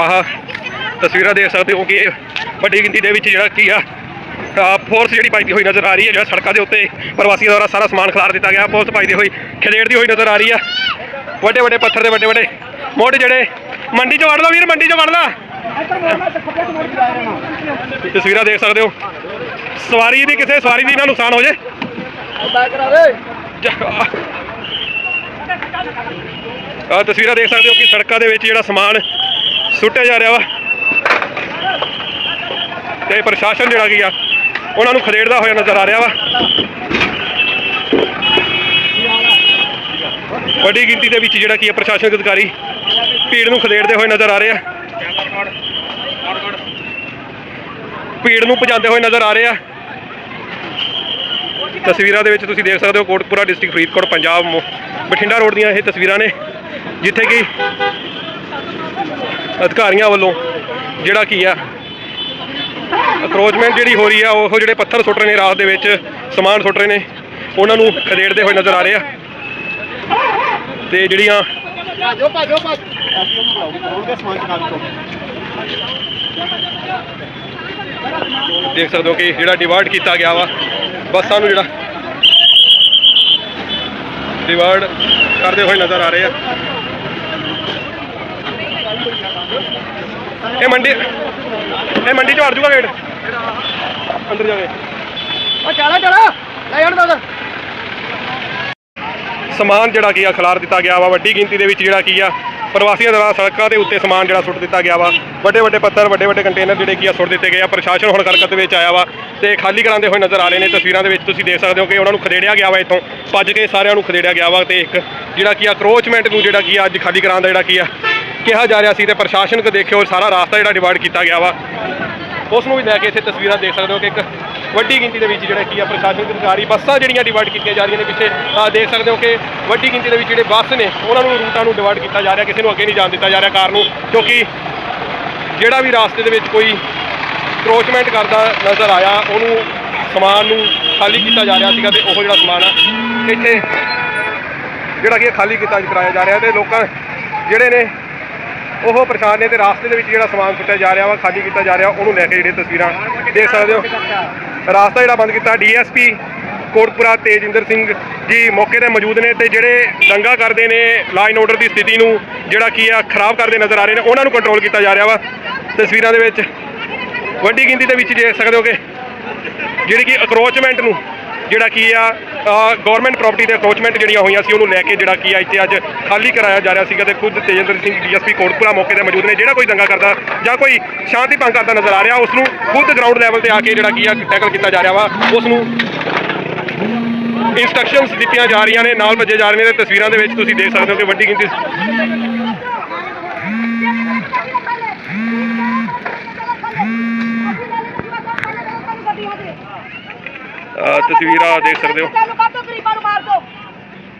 ਆਹ ਤਸਵੀਰਾਂ ਦੇਖ ਸਕਦੇ ਹੋ ਕਿ ਵੱਡੀ ਗਿਣਤੀ ਦੇ ਵਿੱਚ ਜਿਹੜਾ ਕੀ ਆ ਫੋਰਸ ਜਿਹੜੀ ਪਾਈ ਹੋਈ ਨਜ਼ਰ ਆ ਰਹੀ ਹੈ, ਜਿਹੜਾ ਸੜਕਾਂ ਦੇ ਉੱਤੇ ਪ੍ਰਵਾਸੀਆਂ ਦੁਆਰਾ ਸਾਰਾ ਸਮਾਨ ਖਿਲਾਰ ਦਿੱਤਾ ਗਿਆ, ਪੁਲਿਸ ਪਾਈ ਹੋਈ ਖਦੇੜਦੀ ਹੋਈ ਨਜ਼ਰ ਆ ਰਹੀ ਆ। ਵੱਡੇ ਵੱਡੇ ਪੱਥਰ ਦੇ ਵੱਡੇ ਵੱਡੇ ਮੋਢ ਜਿਹੜੇ, ਮੰਡੀ ਚੋਂ ਵੜਦਾ ਵੀਰ, ਮੰਡੀ ਚੋਂ ਵੜ ਤਸਵੀਰਾਂ ਦੇਖ ਸਕਦੇ ਹੋ। ਸਵਾਰੀ ਦੀ ਕਿਸੇ ਸਵਾਰੀ ਦੀ ਨਾ ਨੁਕਸਾਨ ਹੋ ਜੇ। ਤਸਵੀਰਾਂ ਦੇਖ ਸਕਦੇ ਹੋ ਕਿ ਸੜਕਾਂ ਦੇ ਵਿੱਚ ਜਿਹੜਾ ਸਮਾਨ ਸੁੱਟਿਆ ਜਾ ਰਿਹਾ ਵਾ। ਤੇ ਪ੍ਰਸ਼ਾਸਨ ਜਿਹੜਾ ਕੀ ਆ, ਉਹਨਾਂ ਨੂੰ ਖਦੇੜਦਾ ਹੋਇਆ ਨਜ਼ਰ ਆ ਰਿਹਾ ਵਾ। ਵੱਡੀ ਗਿਣਤੀ ਦੇ ਵਿੱਚ ਜਿਹੜਾ ਕੀ ਆ, ਪ੍ਰਸ਼ਾਸਨਿਕ ਅਧਿਕਾਰੀ ਭੀੜ ਨੂੰ ਖਦੇੜਦੇ ਹੋਏ ਨਜ਼ਰ ਆ ਰਹੇ ਆ। ਭੀੜ ਨੂੰ ਭਜਾਉਂਦੇ ਹੋਏ ਨਜ਼ਰ ਆ ਰਹੇ ਆ। ਤਸਵੀਰਾਂ ਦੇ ਵਿੱਚ ਤੁਸੀਂ ਦੇਖ ਸਕਦੇ ਹੋ, ਕੋਟਪੁਰਾ ਡਿਸਟ੍ਰਿਕਟ ਫਰੀਦਕੋਟ, ਪੰਜਾਬ, ਬਠਿੰਡਾ ਰੋਡ ਦੀਆਂ ਇਹ ਤਸਵੀਰਾਂ ਨੇ, ਜਿੱਥੇ ਕਿ ਅਧਿਕਾਰੀਆਂ ਵੱਲੋਂ ਜਿਹੜਾ ਕੀ ਆ ਅਕਰੋਚਮੈਂਟ ਜਿਹੜੀ ਹੋ ਰਹੀ ਆ ਉਹ ਜਿਹੜੇ ਪੱਥਰ ਸੁੱਟ ਰਹੇ ਨੇ ਰਾਤ ਦੇ ਵਿੱਚ ਸਮਾਨ ਸੁੱਟ ਰਹੇ ਨੇ ਉਹਨਾਂ ਨੂੰ ਖਦੇੜਦੇ ਹੋਏ ਨਜ਼ਰ ਆ ਰਹੇ ਆ। ਤੇ ਜਿਹੜੀਆਂ ਭਾਜੋ ਭਾਜੋ ਭਾਜ। ਦੇਖ ਸਕਦੇ ਹੋ ਕਿ ਜਿਹੜਾ ਡਿਵਾਈਡ ਕੀਤਾ ਗਿਆ ਵਾ ਬੱਸਾਂ ਨੂੰ ਜਿਹੜਾ ਡਿਵਾਈਡ ਕਰਦੇ ਹੋਏ ਨਜ਼ਰ ਆ ਰਹੇ ਆ। ਇਹ ਮੰਡੀ ਇਹ ਮੰਡੀ ਚ ਵੜ ਜੂਗਾ ਗੇਟ। ਅੰਦਰ ਜਾਵੇ ਓ ਚਲਾ ਚਲਾ। ਲੈ ਜਾਣ ਦੋ ਸਮਾਨ ਜਿਹੜਾ ਕੀ ਆ ਖਿਲਾਰ ਦਿੱਤਾ ਗਿਆ ਵਾ ਵੱਡੀ ਗਿਣਤੀ ਦੇ ਵਿੱਚ ਜਿਹੜਾ ਕੀ ਆ ਪ੍ਰਵਾਸੀਆਂ ਦੁਆਰਾ ਸੜਕਾਂ ਦੇ ਉੱਤੇ ਸਮਾਨ ਜਿਹੜਾ ਸੁੱਟ ਦਿੱਤਾ ਗਿਆ ਵਾ। ਵੱਡੇ ਵੱਡੇ ਪੱਥਰ ਵੱਡੇ ਵੱਡੇ ਕੰਟੇਨਰ ਜਿਹੜੇ ਕੀ ਆ ਸੁੱਟ ਦਿੱਤੇ ਗਏ ਆ। ਪ੍ਰਸ਼ਾਸਨ ਹੁਣ ਹਰਕਤ ਦੇ ਵਿੱਚ ਆਇਆ ਵਾ ਤੇ ਖਾਲੀ ਕਰਾਉਂਦੇ ਹੋਏ ਨਜ਼ਰ ਆ ਰਹੇ ਨੇ। ਤਸਵੀਰਾਂ ਦੇ ਵਿੱਚ ਤੁਸੀਂ ਦੇਖ ਸਕਦੇ ਹੋ ਕਿ ਉਹਨਾਂ ਨੂੰ ਖਦੇੜਿਆ ਗਿਆ ਵਾ ਇੱਥੋਂ। ਭੱਜ ਕੇ ਸਾਰਿਆਂ ਨੂੰ ਖਦੇੜਿਆ ਗਿਆ ਵਾ ਤੇ ਇੱਕ ਜਿਹੜਾ ਕੀ ਆ ਕਰੋਚਮੈਂਟ ਨੂੰ ਜਿਹੜਾ ਕੀ ਆ ਅੱਜ ਖਾਲੀ ਕਰਾਉਣ ਦਾ ਜਿਹੜਾ ਕੀ ਆ ਕਿਹਾ ਜਾ ਰਿਹਾ ਸੀ ਤੇ ਪ੍ਰਸ਼ਾਸਨ ਕੋ ਦੇਖਿਓ ਸਾਰਾ ਰਾਸਤਾ ਜਿਹੜਾ ਡਿਵਾਈਡ ਕੀਤਾ ਗਿਆ ਵਾ। ਉਸ ਨੂੰ ਵੀ ਲੈ ਕੇ ਇੱਥੇ ਤਸਵੀਰਾਂ ਦੇਖ ਸਕਦੇ ਹੋ ਕਿ ਇੱਕ ਵੱਡੀ ਗਿਣਤੀ ਦੇ ਵਿੱਚ ਜਿਹੜਾ ਕੀ ਆ ਪ੍ਰਸ਼ਾਸਨਿਕ ਅਧਿਕਾਰੀ ਬੱਸਾਂ ਜਿਹੜੀਆਂ ਡਿਵਾਈਡ ਕੀਤੀਆਂ ਜਾ ਰਹੀਆਂ ਨੇ ਪਿੱਛੇ। ਆਹ ਦੇਖ ਸਕਦੇ ਹੋ ਕਿ ਵੱਡੀ ਗਿਣਤੀ ਦੇ ਵਿੱਚ ਜਿਹੜੇ ਬੱਸ ਨੇ, ਉਹਨਾਂ ਨੂੰ ਰੂਟਾਂ ਨੂੰ ਡਿਵਾਈਡ ਕੀਤਾ ਜਾ ਰਿਹਾ, ਕਿਸੇ ਨੂੰ ਅੱਗੇ ਨਹੀਂ ਜਾਣ ਦਿੱਤਾ ਜਾ ਰਿਹਾ ਕਾਰ ਨੂੰ ਕਿਉਂਕਿ ਜਿਹੜਾ ਵੀ ਰਾਸਤੇ ਦੇ ਵਿੱਚ ਕੋਈ ਕਰੋਚਮੈਂਟ ਕਰਦਾ ਨਜ਼ਰ ਆਇਆ, ਉਹਨੂੰ ਸਮਾਨ ਨੂੰ ਖਾਲੀ ਕੀਤਾ ਜਾ ਰਿਹਾ ਸੀਗਾ ਤੇ ਉਹ ਜਿਹੜਾ ਸਮਾਨ ਆ, ਇੱਥੇ ਜਿਹੜਾ ਕਿ ਖਾਲੀ ਕੀਤਾ ਕਰਾਇਆ ਜਾ ਰਿਹਾ ਤੇ ਲੋਕਾਂ ਜਿਹੜੇ ਨੇ ਉਹ ਪਰੇਸ਼ਾਨ ਨੇ ਤੇ ਰਾਸਤੇ ਦੇ ਵਿੱਚ ਜਿਹੜਾ ਸਮਾਨ ਸੁੱਟਿਆ ਜਾ ਰਿਹਾ ਵਾ, ਖਾਲੀ ਕੀਤਾ ਜਾ ਰਿਹਾ, ਉਹਨੂੰ ਲੈ ਕੇ ਜਿਹੜੇ ਤਸਵੀਰਾਂ ਦੇਖ ਸਕਦੇ ਹੋ। ਰਾਸਤਾ ਜਿਹੜਾ ਬੰਦ ਕੀਤਾ ਡੀਐਸਪੀ ਕੋਟਪੁਰਾ ਤੇਜਿੰਦਰ ਸਿੰਘ ਜੀ ਮੌਕੇ ਤੇ ਮੌਜੂਦ ਨੇ ਤੇ ਜਿਹੜੇ ਦੰਗਾ ਕਰਦੇ ਨੇ ਲਾਈਨ ਆਰਡਰ ਦੀ ਸਥਿਤੀ ਨੂੰ, ਜਿਹੜਾ ਕੀ ਆ, ਖਰਾਬ ਕਰਦੇ ਨਜ਼ਰ ਆ ਰਹੇ ਨੇ, ਉਹਨਾਂ ਨੂੰ ਕੰਟਰੋਲ ਕੀਤਾ ਜਾ ਰਿਹਾ ਵਾ। ਤਸਵੀਰਾਂ ਦੇ ਵਿੱਚ ਵੱਡੀ ਗਿਣਤੀ ਦੇ ਵਿੱਚ ਦੇਖ ਸਕਦੇ ਹੋ ਕਿ ਜਿਹੜੀ ਕਿ ਅਕਰੋਚਮੈਂਟ ਨੂੰ ਜਿਹੜਾ ਕੀ ਆ ਗਵਰਨਮੈਂਟ ਪ੍ਰਾਪਰਟੀ ਦੇ ਅਕਰੋਚਮੈਂਟ ਜਿਹੜੀਆਂ ਹੋਈਆਂ ਸੀ, ਉਹਨੂੰ ਲੈ ਕੇ ਜਿਹੜਾ ਕੀ ਆ, ਇੱਥੇ ਅੱਜ ਖਾਲੀ ਕਰਾਇਆ ਜਾ ਰਿਹਾ ਸੀਗਾ ਤੇ ਖੁਦ ਤੇਜਿੰਦਰ ਸਿੰਘ ਡੀਐਸਪੀ ਕੋਟਪੁਰਾ ਮੌਕੇ ਤੇ ਮੌਜੂਦ ਨੇ। ਜਿਹੜਾ ਕੋਈ ਦੰਗਾ ਕਰਦਾ ਜਾਂ ਕੋਈ ਸ਼ਾਂਤੀ ਭੰਗ ਕਰਦਾ ਨਜ਼ਰ ਆ ਰਿਹਾ ਉਸ ਨੂੰ ਖੁਦ ਗਰਾਊਂਡ ਲੈਵਲ ਤੇ ਆ ਕੇ ਜਿਹੜਾ ਕੀ ਆ ਟੈਕਲ ਕੀਤਾ ਜਾ ਰਿਹਾ ਵਾ। ਉਸ ਨੂੰ ਇਨਸਟਰਕਸ਼ਨਸ ਦਿੱਤੀਆਂ ਜਾ ਰਹੀਆਂ ਨੇ, ਨਾਲ ਭੱਜੇ ਜਾ ਰਹੇ ਨੇ ਤੇ ਤਸਵੀਰਾਂ ਦੇ ਵਿੱਚ ਤੁਸੀਂ ਦੇਖ ਸਕਦੇ ਹੋ ਕਿ ਵੱਡੀ ਗਿਣਤੀ ਤਸਵੀਰਾਂ ਦੇਖ ਸਕਦੇ ਹੋ। ਸਾਨੂੰ ਕੱਢ ਦਿਓ ਗਰੀਬਾਂ ਨੂੰ ਮਾਰ ਦਿਓ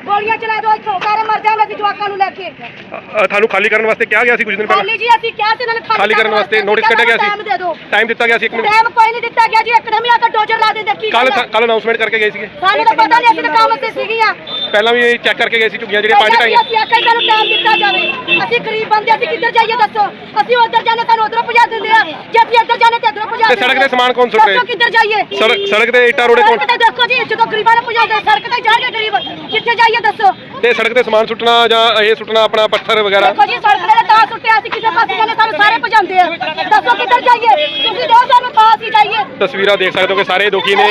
ਗੋਲੀਆਂ ਚਲਾ ਦਿਓ ਇੱਥੋਂ। ਸਾਰੇ ਮਰ ਜਾਣਗੇ ਅਸੀਂ ਜਵਾਕਾਂ ਨੂੰ ਲੈ ਕੇ। ਤੁਹਾਨੂੰ ਖਾਲੀ ਕਰਨ ਵਾਸਤੇ ਕਿਹਾ ਗਿਆ ਸੀ ਕੁਝ ਦਿਨ ਪਹਿਲਾਂ? ਖਾਲੀ ਜੀ ਅਸੀਂ ਕਿਹਾ ਸੀ ਇਹਨਾਂ ਨੇ ਖਾਲੀ ਕਰਨ ਵਾਸਤੇ ਨੋਟਿਸ ਕੱਢਿਆ ਗਿਆ ਟਾਈਮ ਦੇ ਦਿਓ ਸੀ ਟਾਈਮ ਦਿੱਤਾ ਗਿਆ ਸੀ ਇੱਕ ਮਿੰਟ। ਟਾਈਮ ਕੋਈ ਨਹੀਂ ਦਿੱਤਾ ਗਿਆ ਜੀ। ਇੱਕਦਮ ਹੀ ਆ ਕੇ ਡੋਜ਼ਰ ਲਾ ਦਿੰਦੇ ਕੀ ਕੱਲ? ਕੱਲ ਅਨਾਉਂਸਮੈਂਟ ਕਰਕੇ ਗਏ ਸੀਗੇ। ਸਾਨੂੰ ਤਾਂ ਪਤਾ ਨਹੀਂ ਅਸੀਂ ਤਾਂ ਕੰਮ ਤੇ ਸੀਗੀਆਂ। ਪਹਿਲਾਂ ਵੀ ਚੈੱਕ ਕਰਕੇ ਗਏ ਸੀ ਝੁੱਗੀਆਂ ਜਿਹੜੀਆਂ ਪੰਜ ਅਸੀਂ ਢਾਈਆਂ। ਅਸੀਂ ਆਖਿਆ ਸਾਨੂੰ ਟਾਈਮ ਦਿੱਤਾ ਜਾਵੇ। ਅਸੀਂ ਗਰੀਬ ਬੰਦੇ ਅਸੀਂ ਕਿੱਧਰ ਜਾਈਏ ਦੱਸੋ? ਅਸੀਂ ਉੱਧਰ ਜਾਣੇ ਸਾਨੂੰ ਉਧਰੋਂ ਭਜਾ ਦਿੰਦੇ ਆ। ਜੇ ਅਸੀਂ ਇੱਧਰ ਜਾਣੇ ਤੇ ਇੱਧਰੋਂ ਭਜਾ ਤੇ ਸੜਕ ਤੇ ਆ। ਸਮਾਨ ਕੌਣ ਸੁੱਟ? ਦੱਸੋ ਕਿੱਧਰ ਜਾਈਏ? ਸੜਕ ਸੜਕ ਤੇ ਇੱਟਾਂ ਰੋੜੇ ਤੇ ਦੇਖੋ ਜੀ ਜਦੋਂ ਗਰੀਬਾਂ ਨੂੰ ਭਜਾਉਂਦੇ ਸੜਕ ਤੇ ਜਾਣਗੇ ਗਰੀਬ। ਕਿੱਥੇ ਜਾਈਏ ਦੱਸੋ? ਤੇ ਸੜਕ ਤੇ ਸਮਾਨ ਸੁੱਟਣਾ ਜਾਂ ਇਹ ਸੁੱਟਣਾ ਆਪਣਾ ਪੱਥਰ ਵਗੈਰਾ? ਦੇਖੋ ਜੀ ਸੜਕ ਤੇ ਤਾਂ ਸੁੱਟਿਆ ਸੀ ਕਿਸੇ ਪਾਸੇ ਜਾਣੇ ਸਾਨੂੰ ਸਾਰੇ ਭਜਾਉਂਦੇ ਆ। ਦੱਸੋ ਕਿੱਧਰ ਜਾਈਏ? ਤੁਸੀਂ ਦਿਓ ਸਾਨੂੰ ਤਾਂ ਅਸੀਂ ਜਾਈਏ। ਤਸਵੀਰਾਂ ਦੇਖ ਸਕਦੇ ਹੋ ਕਿ ਸਾਰੇ ਦੁਖੀ ਨੇ।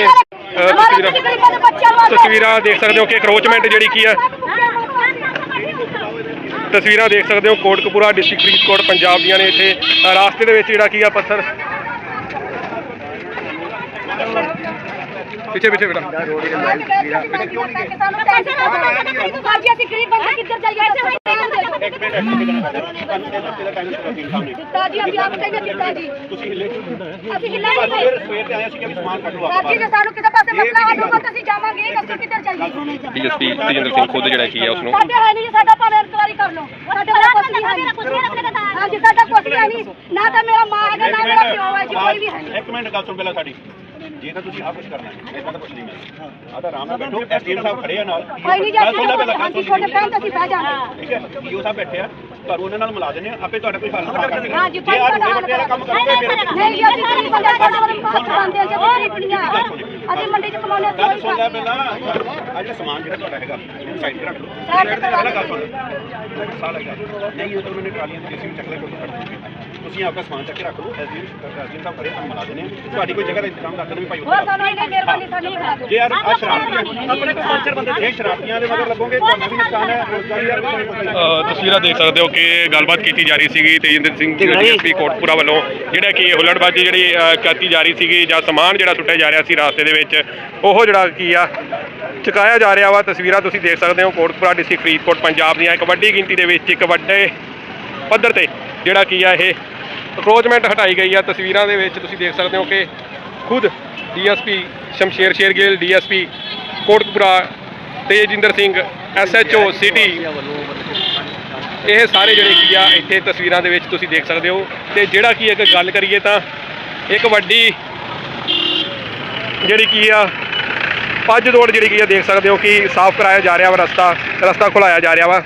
ਤਸਵੀਰਾਂ ਤਸਵੀਰਾਂ ਦੇਖ ਸਕਦੇ ਹੋ ਕਿ ਕਰੋਚਮੈਂਟ ਜਿਹੜੀ ਕੀ ਆ ਤਸਵੀਰਾਂ ਦੇਖ ਸਕਦੇ ਹੋ ਕੋਟਕਪੂਰਾ ਡਿਸਟ੍ਰਿਕਟ ਫਰੀਦਕੋਟ ਪੰਜਾਬ ਦੀਆਂ ਨੇ ਇੱਥੇ। ਰਾਸਤੇ ਦੇ ਵਿੱਚ ਜਿਹੜਾ ਕੀ ਆ ਪੱਥਰ। ਪਿੱਛੇ ਪਿੱਛੇ ਬੇਟਾ। ਦਿੱਤਾ ਜੀ ਅਸੀਂ ਆਪ ਕਹਿੰਦੇ ਦਿੱਤਾ ਜੀ। ਤੁਸੀਂ ਹਿੱਲੇ ਅਸੀਂ ਹਿੱਲਾ ਨਹੀਂ ਸਵੇਰ ਤੇ ਆਇਆ ਸੀ ਕਿ ਸਮਾਨ ਕੱਢ ਲਓ ਸਾਜੀ ਜੇ ਸਾਨੂੰ ਕਿਤੇ ਪਾਸੇ ਮਸਲਾ ਹੱਲ ਹੋਊਗਾ ਤਾਂ ਅਸੀਂ ਜਾਵਾਂਗੇ ਦੱਸੋ ਕਿੱਧਰ ਜਾਈਏ। ਡੀਐਸਪੀ ਤੇਜਿੰਦਰ ਸਿੰਘ ਖੁਦ ਜਿਹੜਾ ਕੀ ਆ ਉਸ ਨੂੰ ਸਾਡੇ ਹੈ ਨਹੀਂ ਜੀ, ਸਾਡਾ ਭਾਵੇਂ ਇਨਕੁਆਰੀ ਕਰ ਲਓ। ਸਾਡੇ ਕੋਲ ਕੁਛ ਨਹੀਂ ਹੈ ਹਾਂਜੀ ਸਾਡਾ ਕੁਛ ਵੀ ਹੈ ਨਹੀਂ। ਨਾ ਤਾਂ ਮੇਰਾ ਮਾਂ ਹੈਗਾ ਨਾ ਮੇਰਾ ਪਿਓ ਹੈ ਜੀ ਕੋਈ ਵੀ ਹੈ ਨਹੀਂ। ਇੱਕ ਮਿੰਟ ਗੱਲ ਸੁਣ ਪਹਿਲਾਂ ਸਾਡੀ। ਜੇ ਤਾਂ ਤੁਸੀਂ ਆਹ ਕੁਝ ਕਰਨਾ ਹੈ ਇਦਾਂ ਤਾਂ ਕੁਝ ਨਹੀਂ ਮਿਲਦਾ ਆ ਤਾਂ ਆਰਾਮ ਨਾਲ ਬੈਠੋ ਐਸਡੀਐਮ ਸਾਹਿਬ ਖੜੇ ਆ ਨਾਲ। ਕੋਈ ਨਹੀਂ ਜੀ ਗੱਲ ਅਸੀਂ ਸੁਣ ਲੈ ਪਹਿਲਾਂ, ਗੱਲ ਅਸੀਂ ਸੁਣ ਤੁਹਾਡੇ ਕਹਿਣ ਤੇ ਅਸੀਂ ਬਹਿ ਜਾਣਾ ਠੀਕ ਹੈ ਈਓ ਸਾਹਿਬ ਬੈਠੇ ਆ ਤੁਹਾਨੂੰ ਉਹਨਾਂ ਨਾਲ ਮਿਲਾ ਦਿੰਦੇ ਆ ਆਪੇ ਤੁਹਾਡਾ ਕੋਈ ਹੱਲ ਕਰ ਦੇਣਗੇ। ਹਾਂ ਜੀ ਜੇ ਕੋਈ ਆਹ ਤੁਹਾਡਾ ਰੁਪਏ ਵਾਲਾ ਕੰਮ ਕਰੋਗੇ ਫਿਰ ਨਹੀਂ ਜੀ ਅਸੀਂ ਗਰੀਬ ਬੰਦੇ ਸਾਡੇ ਕੋਲ ਹੱਥ ਬੰਦੇ ਆ ਜੀ ਗਰੀਬੀਆਂ ਅਸੀਂ ਮੰਡੀ ਚ ਕਮਾਉਂਦੇ ਹਾਂ ਗੱਲ ਅਸੀਂ ਸੁਣ ਲੈ ਪਹਿਲਾਂ ਅੱਜ ਸਮਾਨ ਜਿਹੜਾ ਤੁਹਾਡਾ ਹੈਗਾ ਇਹਨੂੰ ਸਾਈਡ ਤੇ ਰੱਖ ਲਓ। ਸਾਈਡ ਤੇ ਪਹਿਲਾਂ ਗੱਲ ਸੁਣ। ਸਾਲ ਹੈਗਾ। ਨਹੀਂ ਉਹ ਤਾਂ ਟਰਾਲੀਆਂ ਦੀ ਦੂੰਗੀ ਤੁਸੀਂ ਆਪਣਾ ਸਮਾਨ ਚੱਕ ਕੇ ਰੱਖ ਲਓ ਐਸਡੀਐਮ ਐਸਡੀਐਮ ਸਾਹਿਬ ਖੜੇ ਤੁਹਾਨੂੰ ਮਿਲਾ ਆ ਤੁਹਾਡੀ ਕੋਈ ਜਗ੍ਹਾ ਦਾ ਇੰਤਜ਼ਾਮ ਕਰ ਦੇਣਾ ਵੀ ਭਾਈ ਉੱਥੇ ਹੋਰ ਸਾਨੂੰ ਇੰਨੀ ਮਿਹਰਬਾਨੀ ਸਾਡੀ ਬਣਾ ਦਿਓ। ਜੇ ਯਾਰ ਆ ਸ਼ਰਾਬੀਆਂ ਆਪਣੇ ਕੋਲ ਸਪਾਂਸਰ ਬੰਦੇ ਇਹ ਸ਼ਰਾਬੀਆਂ ਦੇ ਮਗਰ ਲੱਗੋਗੇ ਤੁਹਾਨੂੰ ਵੀ ਨੁਕਸਾਨ ਹੈ ਰੋਜ਼ਗਾਰੀ ਯਾਰ ਕੋਈ ਨਹੀਂ। ਅ, ਤਸਵੀਰਾਂ ਦੇਖ ਸਕਦੇ ਹੋ ਕਿ ਗੱਲਬਾਤ ਕੀਤੀ ਜਾ ਰਹੀ ਸੀਗੀ ਤੇਜਿੰਦਰ ਸਿੰਘ ਡੀਐਸਪੀ ਕੋਟਪੁਰਾ ਵੱਲੋਂ ਜਿਹੜਾ ਕਿ ਹੁੱਲੜਬਾਜੀ ਜਿਹੜੀ ਕੀਤੀ ਜਾ ਰਹੀ ਸੀਗੀ ਜਾਂ ਸਮਾਨ ਜਿਹੜਾ ਸੁੱਟਿਆ ਜਾ ਰਿਹਾ ਸੀ ਰਾਸਤੇ ਦੇ ਵਿੱਚ ਉਹ ਜਿਹੜਾ ਕੀ ਆ ਚੁਕਾਇਆ ਜਾ ਰਿਹਾ ਵਾ। ਤਸਵੀਰਾਂ ਤੁਸੀਂ ਦੇਖ ਸਕਦੇ ਹੋ ਕੋਟਪੁਰਾ ਡਿਸਟ੍ਰਿਕਟ ਫਰੀਦਕੋਟ ਪੰਜਾਬ ਦੀਆਂ ਇੱਕ ਵੱਡੀ ਗਿਣਤੀ ਦੇ ਵਿੱਚ ਇੱਕ ਵੱਡੇ ਪੱਧਰ ਤੇ ਜਿਹੜਾ ਕੀ ਆ ਇਹ ਅਕਰੋਚਮੈਂਟ ਹਟਾਈ ਗਈ ਆ ਤਸਵੀਰਾਂ ਦੇ ਵਿੱਚ, ਤੁਸੀਂ ਦੇਖ ਸਕਦੇ ਹੋ ਕਿ ਖੁਦ DSP Shamsher Sher Shergill, DSP Kotkapura, Tejinder Singh, SHO city, ਇਹ ਸਾਰੇ ਜਿਹੜੇ ਕੀ ਆ, ਇੱਥੇ ਤਸਵੀਰਾਂ ਦੇ ਵਿੱਚ ਤੁਸੀਂ ਦੇਖ ਸਕਦੇ ਹੋ। ਤੇ ਜਿਹੜਾ ਕੀ ਇੱਕ ਗੱਲ ਕਰੀਏ ਤਾਂ ਇੱਕ ਵੱਡੀ ਜਿਹੜੀ ਕੀ ਆ, ਭੱਜ ਦੌੜ ਜਿਹੜੀ ਕੀ ਆ, ਦੇਖ ਸਕਦੇ ਹੋ ਕਿ ਸਾਫ਼ ਕਰਾਇਆ ਜਾ ਰਿਹਾ ਵਾ, ਰਸਤਾ ਰਸਤਾ ਖੁਲਾਇਆ ਜਾ ਰਿਹਾ ਵਾ।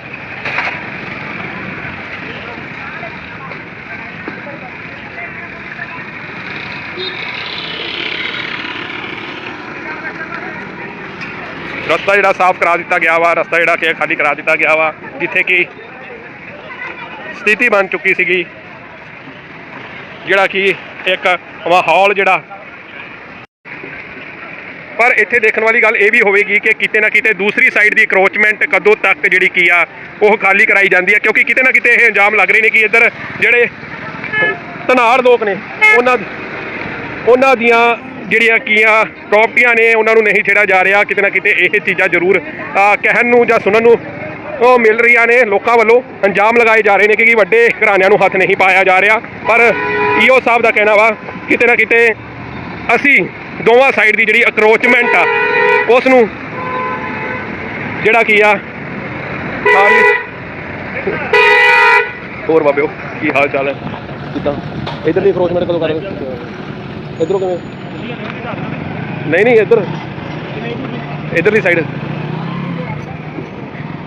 ਰਸਤਾ ਜਿਹੜਾ ਸਾਫ਼ ਕਰਾ ਦਿੱਤਾ ਗਿਆ ਵਾ, ਰਸਤਾ ਜਿਹੜਾ ਕਿ ਖਾਲੀ ਕਰਾ ਦਿੱਤਾ ਗਿਆ ਵਾ, ਜਿੱਥੇ ਕਿ ਸਥਿਤੀ ਬਣ ਚੁੱਕੀ ਸੀਗੀ। ਜਿਹੜਾ ਕਿ ਇੱਕ ਮਾਹੌਲ ਜਿਹੜਾ। ਪਰ ਇੱਥੇ ਦੇਖਣ ਵਾਲੀ ਗੱਲ ਇਹ ਵੀ ਹੋਵੇਗੀ ਕਿ ਕਿਤੇ ਨਾ ਕਿਤੇ ਦੂਸਰੀ ਸਾਈਡ ਦੀ ਅਕਰੋਚਮੈਂਟ ਕਦੋਂ ਤੱਕ ਜਿਹੜੀ ਕੀ ਆ, ਉਹ ਖਾਲੀ ਕਰਾਈ ਜਾਂਦੀ ਹੈ, ਕਿਉਂਕਿ ਕਿਤੇ ਨਾ ਕਿਤੇ ਇਹ ਇੰਜਾਮ ਲੱਗ ਰਹੇ ਨੇ ਕਿ ਇੱਧਰ ਜਿਹੜੇ ਧਨਾੜ ਲੋਕ ਨੇ, ਉਹਨਾਂ ਉਹਨਾਂ ਦੀਆਂ ਜਿਹੜੀਆਂ ਕੀਆਂ ਪ੍ਰਾਪਰਟੀਆਂ ਨੇ, ਉਹਨਾਂ ਨੂੰ ਨਹੀਂ ਛੇੜਿਆ ਜਾ ਰਿਹਾ, ਕਿਤੇ ਨਾ ਕਿਤੇ ਇਹ ਚੀਜ਼ਾਂ ਜ਼ਰੂਰ ਕਹਿਣ ਨੂੰ ਜਾਂ ਸੁਣਨ ਨੂੰ, ਉਹ ਮਿਲ ਰਹੀਆਂ ਨੇ ਲੋਕਾਂ ਵੱਲੋਂ, ਅੰਜਾਮ ਲਗਾਏ ਜਾ ਰਹੇ ਨੇ ਕਿ ਵੱਡੇ ਘਰਾਣਿਆਂ ਨੂੰ ਹੱਥ ਨਹੀਂ ਪਾਇਆ ਜਾ ਰਿਹਾ। ਪਰ ਈਓ ਸਾਹਿਬ ਦਾ ਕਹਿਣਾ ਵਾ, ਕਿਤੇ ਨਾ ਕਿਤੇ ਅਸੀਂ ਦੋਵਾਂ ਸਾਈਡ ਦੀ ਜਿਹੜੀ ਅਕਰੋਚਮੈਂਟ ਆ, ਉਸ ਨੂੰ ਜਿਹੜਾ ਕੀ ਆ ਹੋਰ ਬਾਬਿਓ, ਕੀ ਹਾਲ ਚਾਲ ਹੈ? ਕਿਦਾਂ? ਇਧਰਲੀ ਅਕਰੋਚਮੈਂਟ ਕਦੋਂ ਕਰ ਇਧਰੋਂ ਕਿਵੇਂ? ਨਹੀਂ ਨਹੀਂ, ਇੱਧਰ। ਇਧਰਲੀ ਸਾਈਡ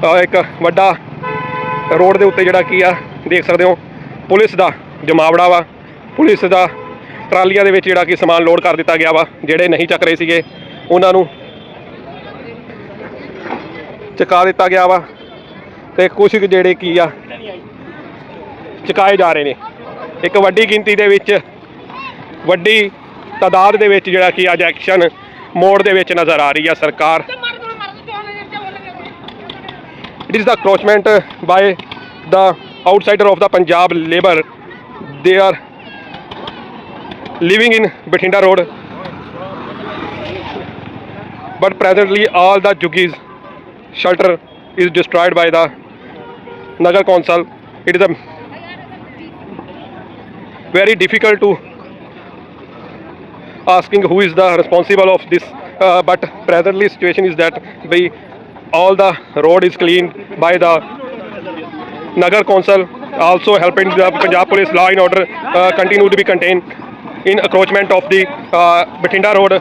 ਆ ਇੱਕ ਵੱਡਾ ਰੋਡ ਦੇ ਉੱਤੇ ਜਿਹੜਾ ਕੀ ਆ, ਦੇਖ ਸਕਦੇ ਹੋ, ਪੁਲਿਸ ਦਾ ਜਮਾਵੜਾ ਵਾ, ਪੁਲਿਸ ਦਾ ਟਰਾਲੀਆਂ ਦੇ ਵਿੱਚ ਜਿਹੜਾ ਕਿ ਸਮਾਨ ਲੋਡ ਕਰ ਦਿੱਤਾ ਗਿਆ ਵਾ, ਜਿਹੜੇ ਨਹੀਂ ਚੱਕ ਰਹੇ ਸੀਗੇ, ਉਹਨਾਂ ਨੂੰ ਚਕਾ ਦਿੱਤਾ ਗਿਆ ਵਾ ਤੇ ਕੁਝ ਕੁ ਜਿਹੜੇ ਕੀ ਆ, ਚਕਾਏ ਜਾ ਰਹੇ ਨੇ। ਇੱਕ ਵੱਡੀ ਗਿਣਤੀ ਦੇ ਵਿੱਚ ਵੱਡੀ ਤਾਦਾਦ ਦੇ ਵਿੱਚ ਜਿਹੜਾ ਕਿ ਅੱਜ ਐਕਸ਼ਨ ਮੋਡ ਦੇ ਵਿੱਚ ਨਜ਼ਰ ਆ ਰਹੀ ਆ ਸਰਕਾਰ it is the encroachment by the outsider of the Punjab labor. They are living in Bathinda Road. But presently all the Juggies shelter is destroyed by the Nagar Council. It is a very difficult to asking who is the responsible of this uh, but presently situation is that we all the road is cleaned by the Nagar Council also helping the Punjab Police law and order uh, continue to be contained in encroachment of the uh, Bathinda road.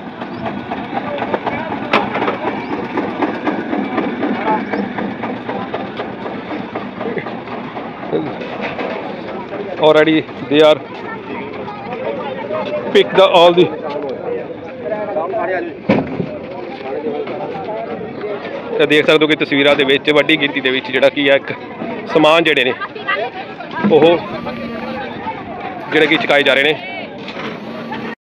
Already they are pick the all the ਤੇ ਦੇਖ ਸਕਦੇ ਹੋ ਕਿ ਤਸਵੀਰਾਂ ਦੇ ਵਿੱਚ ਵੱਡੀ ਗਿਣਤੀ ਦੇ ਵਿੱਚ ਜਿਹੜਾ ਕੀ ਹੈ ਇੱਕ ਸਮਾਨ ਜਿਹੜੇ ਨੇ, ਉਹ ਜਿਹੜੇ ਕਿ ਚੁਕਾਏ ਜਾ ਰਹੇ ਨੇ।